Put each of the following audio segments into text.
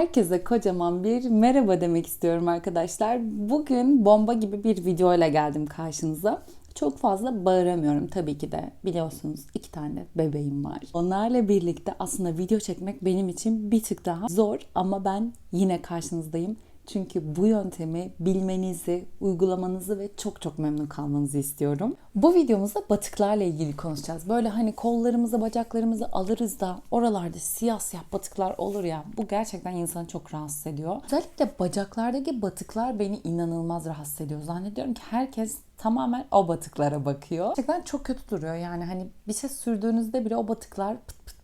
Herkese kocaman bir merhaba demek istiyorum arkadaşlar. Bugün bomba gibi bir video ile geldim karşınıza. Çok fazla bağıramıyorum tabii ki de. Biliyorsunuz iki tane bebeğim var. Onlarla birlikte aslında video çekmek benim için bir tık daha zor ama ben yine karşınızdayım. Çünkü bu yöntemi bilmenizi, uygulamanızı ve çok çok memnun kalmanızı istiyorum. Bu videomuzda batıklarla ilgili konuşacağız. Böyle hani kollarımızı, bacaklarımızı alırız da oralarda siyah siyah batıklar olur ya. Bu gerçekten insanı çok rahatsız ediyor. Özellikle bacaklardaki batıklar beni inanılmaz rahatsız ediyor. Zannediyorum ki herkes tamamen o batıklara bakıyor. Gerçekten çok kötü duruyor. Yani hani bir şey sürdüğünüzde bile o batıklar pıt pıt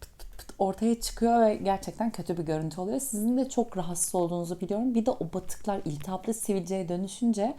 ortaya çıkıyor ve gerçekten kötü bir görüntü oluyor. Sizin de çok rahatsız olduğunuzu biliyorum. Bir de o batıklar iltihaplı sivilceye dönüşünce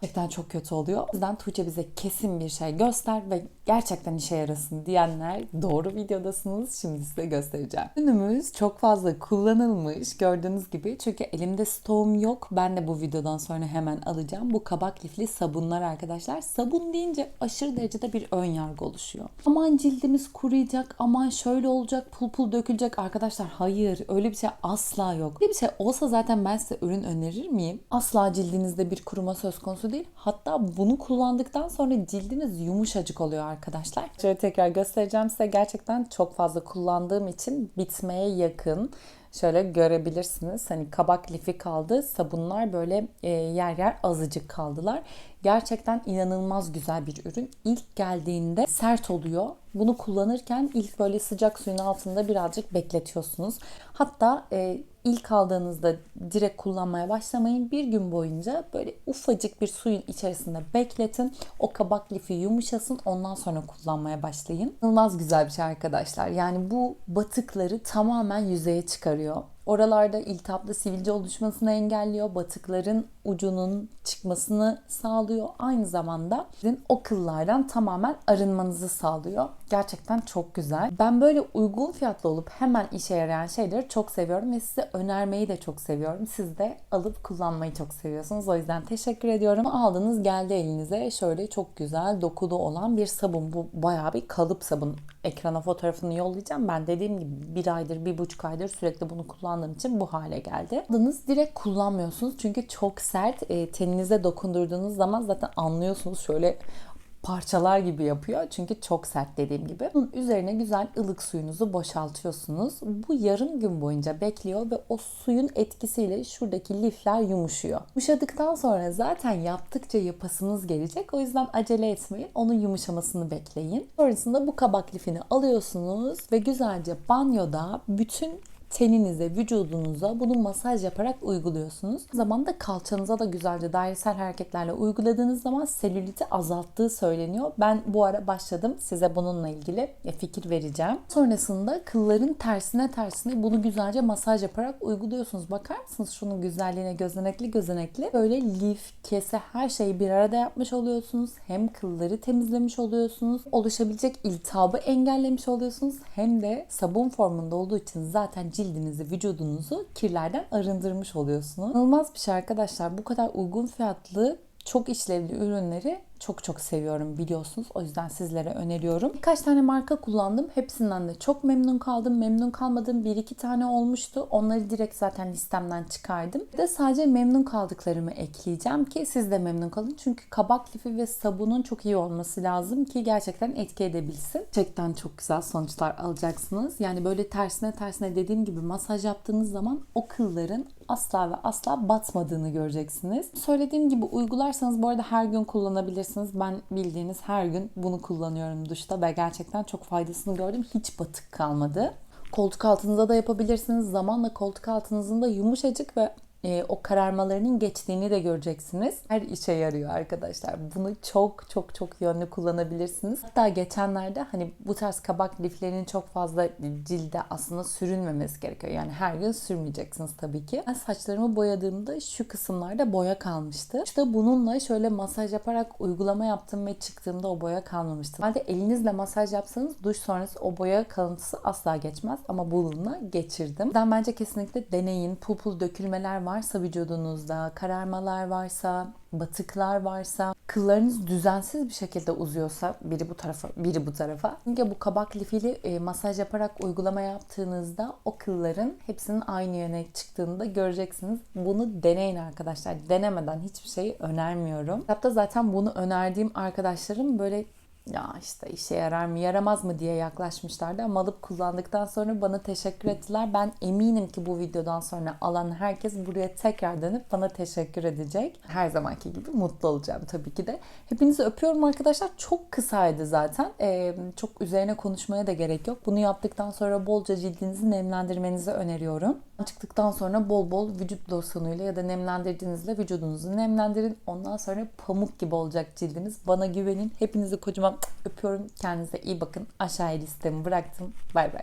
gerçekten çok kötü oluyor. O yüzden Tuğçe bize kesin bir şey göster ve gerçekten işe yarasın diyenler doğru videodasınız. Şimdi size göstereceğim. Ürünümüz çok fazla kullanılmış gördüğünüz gibi. Çünkü elimde stoğum yok. Ben de bu videodan sonra hemen alacağım. Bu kabak lifli sabunlar arkadaşlar. Sabun deyince aşırı derecede bir ön yargı oluşuyor. Aman cildimiz kuruyacak, aman şöyle olacak, pul pul dökülecek. Arkadaşlar hayır öyle bir şey asla yok. Öyle bir şey olsa zaten ben size ürün önerir miyim? Asla cildinizde bir kuruma söz konusu değil. Hatta bunu kullandıktan sonra cildiniz yumuşacık oluyor arkadaşlar. Şöyle tekrar göstereceğim size. Gerçekten çok fazla kullandığım için bitmeye yakın. Şöyle görebilirsiniz. Hani kabak lifi kaldı. Sabunlar böyle e, yer yer azıcık kaldılar. Gerçekten inanılmaz güzel bir ürün. İlk geldiğinde sert oluyor. Bunu kullanırken ilk böyle sıcak suyun altında birazcık bekletiyorsunuz. Hatta e, ilk aldığınızda direkt kullanmaya başlamayın. Bir gün boyunca böyle ufacık bir suyun içerisinde bekletin. O kabak lifi yumuşasın. Ondan sonra kullanmaya başlayın. İnanılmaz güzel bir şey arkadaşlar. Yani bu batıkları tamamen yüzeye çıkarıyor. oluyor. Oralarda iltihaplı sivilce oluşmasını engelliyor. Batıkların ucunun çıkmasını sağlıyor. Aynı zamanda sizin o kıllardan tamamen arınmanızı sağlıyor. Gerçekten çok güzel. Ben böyle uygun fiyatlı olup hemen işe yarayan şeyleri çok seviyorum ve size önermeyi de çok seviyorum. Siz de alıp kullanmayı çok seviyorsunuz. O yüzden teşekkür ediyorum. Aldınız geldi elinize şöyle çok güzel dokulu olan bir sabun. Bu bayağı bir kalıp sabun. Ekrana fotoğrafını yollayacağım. Ben dediğim gibi bir aydır, bir buçuk aydır sürekli bunu kullandığım için bu hale geldi. Aldınız direkt kullanmıyorsunuz çünkü çok sert. E, teninize dokundurduğunuz zaman zaten anlıyorsunuz şöyle parçalar gibi yapıyor. Çünkü çok sert dediğim gibi. Bunun üzerine güzel ılık suyunuzu boşaltıyorsunuz. Bu yarım gün boyunca bekliyor ve o suyun etkisiyle şuradaki lifler yumuşuyor. Yumuşadıktan sonra zaten yaptıkça yapasınız gelecek. O yüzden acele etmeyin. Onun yumuşamasını bekleyin. Sonrasında bu kabak lifini alıyorsunuz ve güzelce banyoda bütün teninize, vücudunuza bunu masaj yaparak uyguluyorsunuz. O zaman da kalçanıza da güzelce dairesel hareketlerle uyguladığınız zaman selüliti azalttığı söyleniyor. Ben bu ara başladım. Size bununla ilgili fikir vereceğim. Sonrasında kılların tersine tersine bunu güzelce masaj yaparak uyguluyorsunuz. Bakar mısınız şunun güzelliğine gözenekli gözenekli. Böyle lif, kese her şeyi bir arada yapmış oluyorsunuz. Hem kılları temizlemiş oluyorsunuz. Oluşabilecek iltihabı engellemiş oluyorsunuz. Hem de sabun formunda olduğu için zaten cildinizi, vücudunuzu kirlerden arındırmış oluyorsunuz. İnanılmaz bir şey arkadaşlar. Bu kadar uygun fiyatlı çok işlevli ürünleri çok çok seviyorum biliyorsunuz. O yüzden sizlere öneriyorum. Birkaç tane marka kullandım. Hepsinden de çok memnun kaldım. Memnun kalmadığım bir iki tane olmuştu. Onları direkt zaten listemden çıkardım. Bir de sadece memnun kaldıklarımı ekleyeceğim ki siz de memnun kalın. Çünkü kabak lifi ve sabunun çok iyi olması lazım ki gerçekten etki edebilsin. Gerçekten çok güzel sonuçlar alacaksınız. Yani böyle tersine tersine dediğim gibi masaj yaptığınız zaman o kılların asla ve asla batmadığını göreceksiniz. Söylediğim gibi uygularsanız bu arada her gün kullanabilirsiniz. Ben bildiğiniz her gün bunu kullanıyorum duşta ve gerçekten çok faydasını gördüm. Hiç batık kalmadı. Koltuk altınıza da yapabilirsiniz. Zamanla koltuk altınızın da yumuşacık ve e, o kararmalarının geçtiğini de göreceksiniz. Her işe yarıyor arkadaşlar. Bunu çok çok çok yönlü kullanabilirsiniz. Hatta geçenlerde hani bu tarz kabak liflerinin çok fazla cilde aslında sürülmemesi gerekiyor. Yani her gün sürmeyeceksiniz tabii ki. Ben saçlarımı boyadığımda şu kısımlarda boya kalmıştı. İşte bununla şöyle masaj yaparak uygulama yaptım ve çıktığımda o boya kalmamıştı. Halde elinizle masaj yapsanız duş sonrası o boya kalıntısı asla geçmez ama bununla geçirdim. Ben bence kesinlikle deneyin. Pul pul dökülmeler var varsa vücudunuzda, kararmalar varsa, batıklar varsa, kıllarınız düzensiz bir şekilde uzuyorsa biri bu tarafa, biri bu tarafa. Çünkü bu kabak lifiyle masaj yaparak uygulama yaptığınızda o kılların hepsinin aynı yöne çıktığını da göreceksiniz. Bunu deneyin arkadaşlar. Denemeden hiçbir şeyi önermiyorum. Hatta zaten bunu önerdiğim arkadaşlarım böyle ya işte işe yarar mı yaramaz mı diye yaklaşmışlardı ama alıp kullandıktan sonra bana teşekkür ettiler. Ben eminim ki bu videodan sonra alan herkes buraya tekrar dönüp bana teşekkür edecek. Her zamanki gibi mutlu olacağım tabii ki de. Hepinizi öpüyorum arkadaşlar. Çok kısaydı zaten. Ee, çok üzerine konuşmaya da gerek yok. Bunu yaptıktan sonra bolca cildinizi nemlendirmenizi öneriyorum. Çıktıktan sonra bol bol vücut losyonuyla ya da nemlendirdiğinizle vücudunuzu nemlendirin. Ondan sonra pamuk gibi olacak cildiniz. Bana güvenin. Hepinizi kocaman öpüyorum. Kendinize iyi bakın. Aşağıya listemi bıraktım. Bay bay.